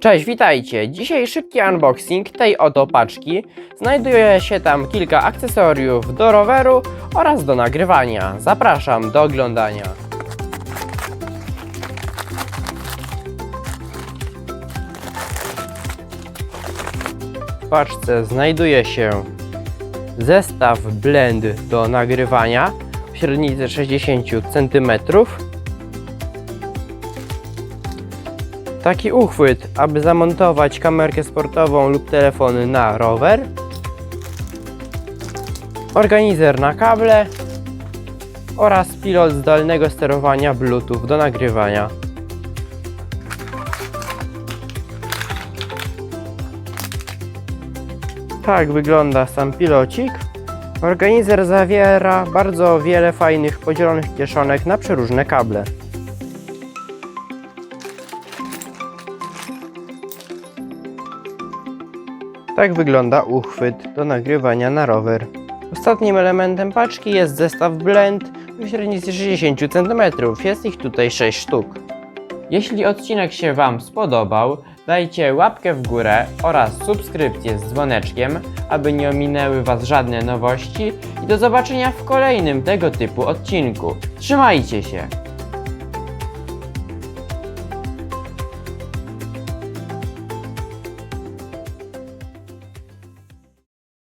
Cześć, witajcie! Dzisiaj szybki unboxing tej oto paczki. Znajduje się tam kilka akcesoriów do roweru oraz do nagrywania. Zapraszam do oglądania. W paczce znajduje się zestaw blend do nagrywania w średnicy 60 cm. Taki uchwyt, aby zamontować kamerkę sportową lub telefon na rower. Organizer na kable oraz pilot zdalnego sterowania Bluetooth do nagrywania. Tak wygląda sam pilocik. Organizer zawiera bardzo wiele fajnych podzielonych kieszonek na przeróżne kable. Tak wygląda uchwyt do nagrywania na rower. Ostatnim elementem paczki jest zestaw blend w średnicy 60 cm. Jest ich tutaj 6 sztuk. Jeśli odcinek się Wam spodobał, dajcie łapkę w górę oraz subskrypcję z dzwoneczkiem, aby nie ominęły Was żadne nowości i do zobaczenia w kolejnym tego typu odcinku. Trzymajcie się!